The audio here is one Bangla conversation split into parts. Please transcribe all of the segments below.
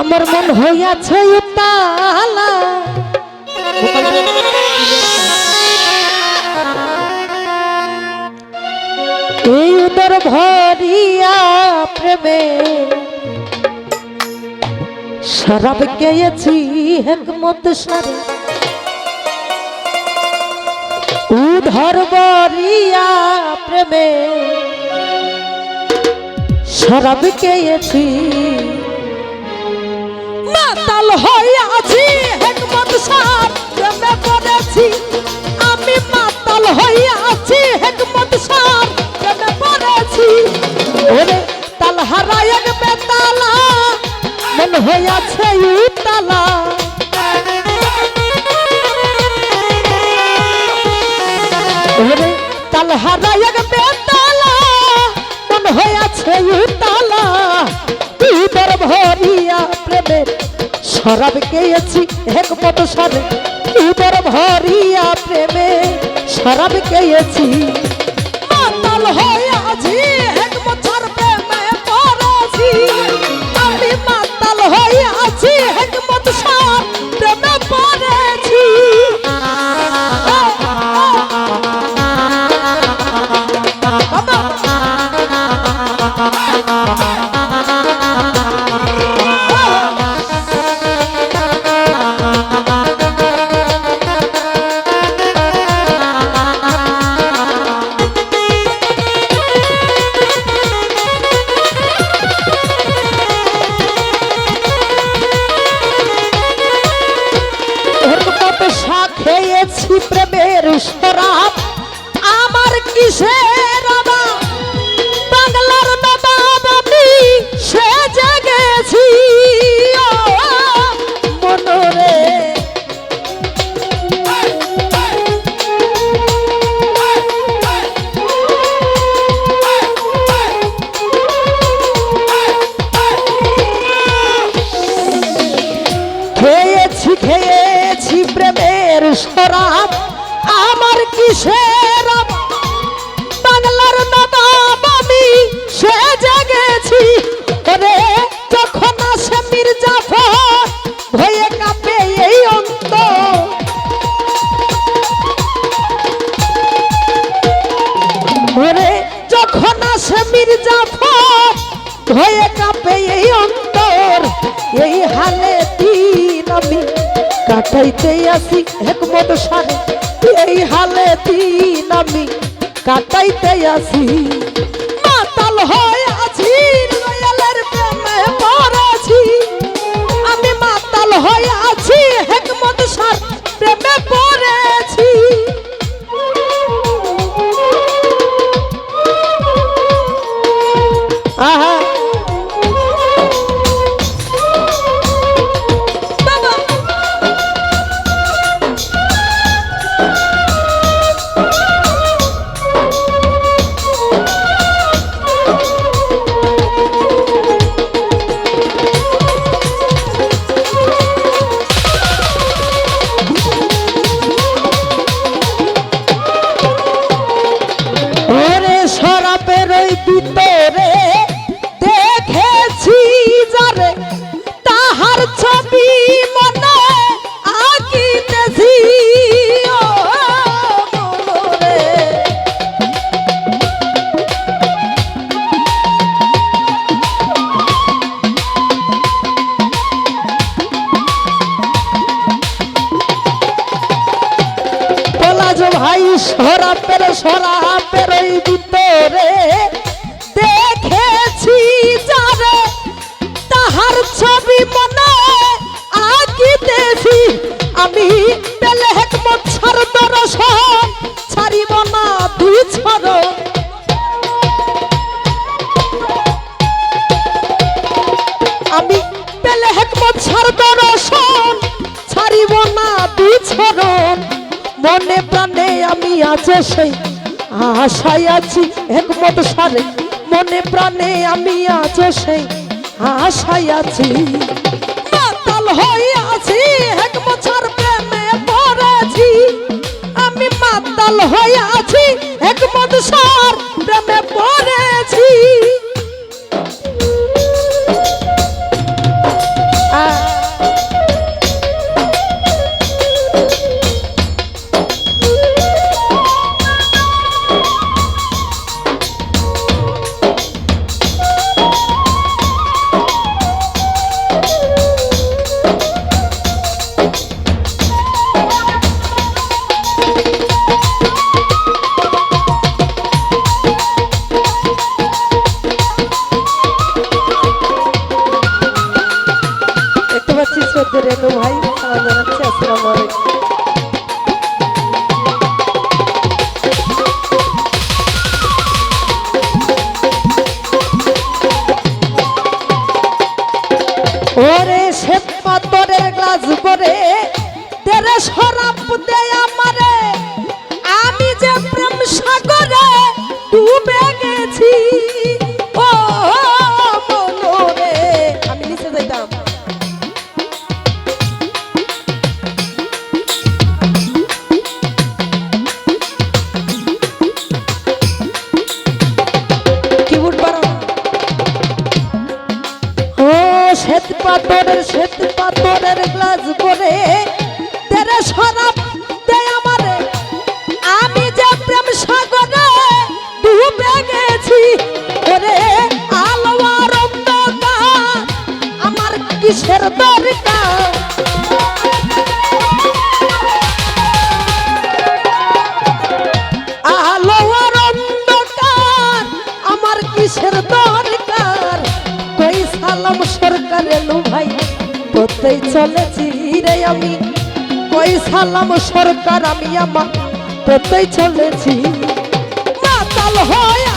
আমার মন হইয়াছে উতালা। এই উদর ভরিয়া প্রেমে শরাব গেয়েছি হেকমত সারে। উধর বরিয়া প্রেমে। শরাব গেয়েছি মাতাল হইয়াছি হেকমত সার প্রেমে পড়েছি। আমি মাতাল হইয়াছি হেকমত সার প্রেমে পড়েছি। ওরে তাল হারায়ক বেতালা, মন হইয়াছে উতালা। তাল হারায়ক বেতালা, মন হইয়াছে উতালা। তুই ভরিয়া প্রেমে শরাব গেয়েছি একমত সারে উদর ভরিয়া প্রেমে শরাব গেয়েছি মাতাল হইয়াছি খেয়েছি প্রেমের শরাব আমার কিসের কাটাইতে আসি একমত সারে এই হালে দিন আমি কাটাইতে আসি। ভাই সরাপের সরাপের ওই ভিতরে। দেখেছি যারে তাহার ছবি মনে আঁকিতেছি আমি তেলে হেকমত ছাড় দর্শন আশায় আছি, একমত সারে, মনে প্রাণে আমি আছো সেই আশায় আছি। মাতাল হয়ে আছি, একমত সার প্রেমে পড়েছি। আমি মাতাল হয়ে আছি, একমত সার প্রেমে শ্বেত পাথরের গ্লাস করে করতেই চলেছি রে আমি। কই সালাম সরকার আমি আমার করতেই চলেছি। মাতাল হয়ে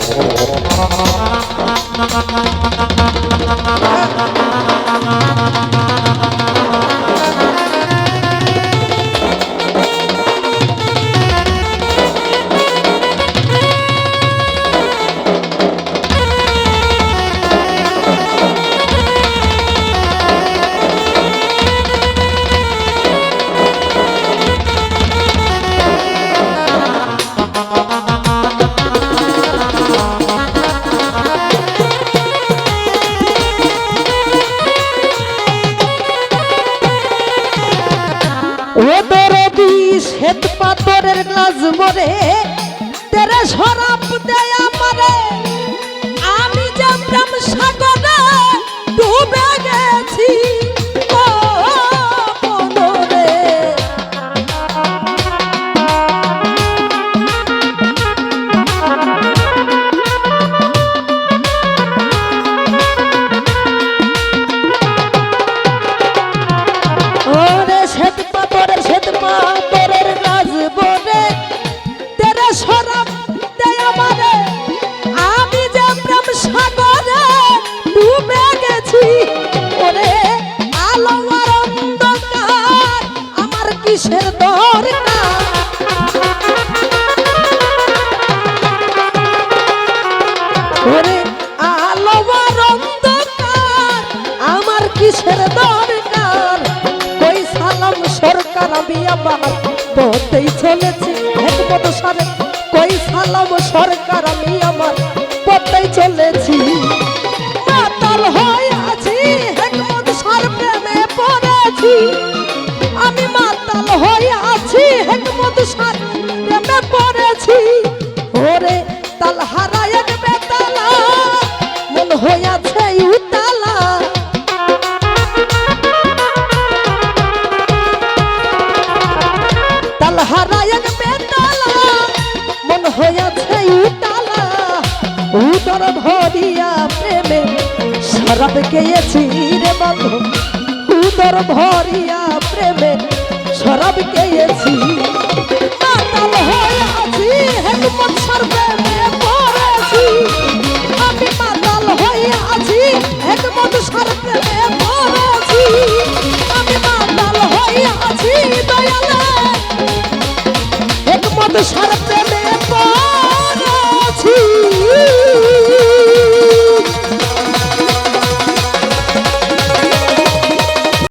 Thank you. ও দেয় আমারে আমি যা সাগর সাগরে আমার পথেই চলেছে। কই সালাম সরকার, আমি আমার পথেই চলেছি। মাতাল হয়ে আছি হেকমত সার প্রেমে পড়েছি। আমি মাতাল হয়ে আছি হেকমত সার শরাব খেয়েছি রে বন্ধু উদর ভরিয়া প্রেমে শরাব খেয়েছি মাতাল হয়ে আছি হেকমত সার প্রেমে পড়েছি। আমি মাতাল হয়ে আছি হেকমত সার প্রেমে